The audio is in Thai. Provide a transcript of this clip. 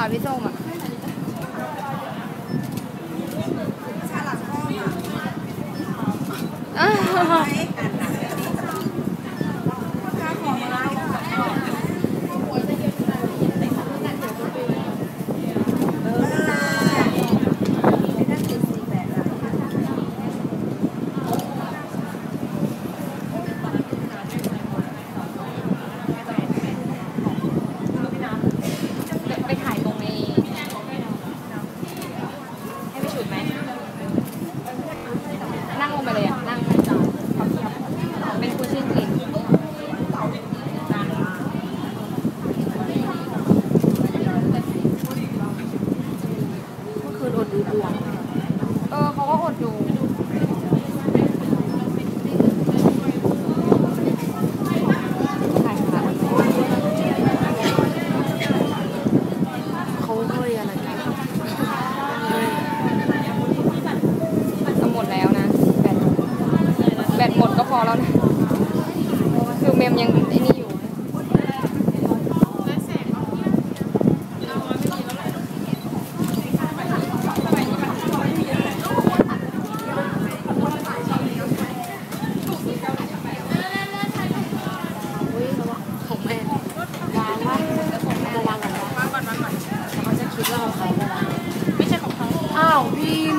ค่ะพี่ส้มอะชาหลังห้องอะ อ้าว ไม่กันนะค่าของเราเออนั่นคือสี่แบบละ ไปถ่ายตรงนี้ ให้ไปฉุดไหม นั่งลงไปเลยอะ นั่งเป็นคุณชื่นกลิ่น เมื่ อดดูดวงเออเขาก็อดดูถ่ายค่ะเขาเฮ้ยอะไรนจะหมดแล้วนะแบตแบตหมดก็พอแล้วนะ คือเมมยังไอ้นี่อยู่ Dream.